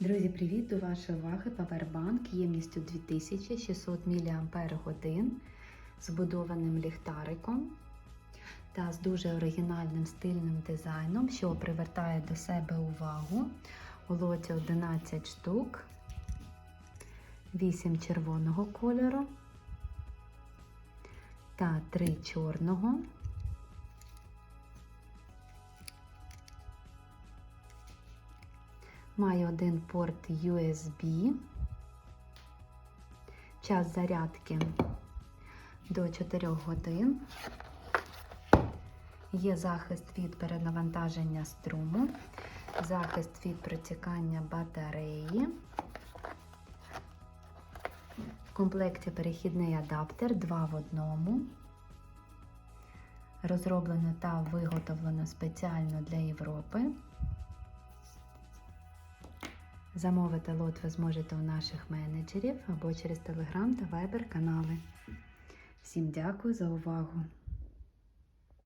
Друзі, привіт! До вашої уваги Powerbank ємністю 2600 мАч з будованим ліхтариком та з дуже оригінальним стильним дизайном, що привертає до себе увагу. У лоті 11 штук, 8 червоного кольору та 3 чорного. Має один порт USB, час зарядки до 4 годин. Є захист від перенавантаження струму, захист від протікання батареї. В комплекті перехідний адаптер 2 в одному. Розроблено та виготовлено спеціально для Європи. Замовити лот ви зможете у наших менеджерів або через Telegram та Viber канали. Всім дякую за увагу!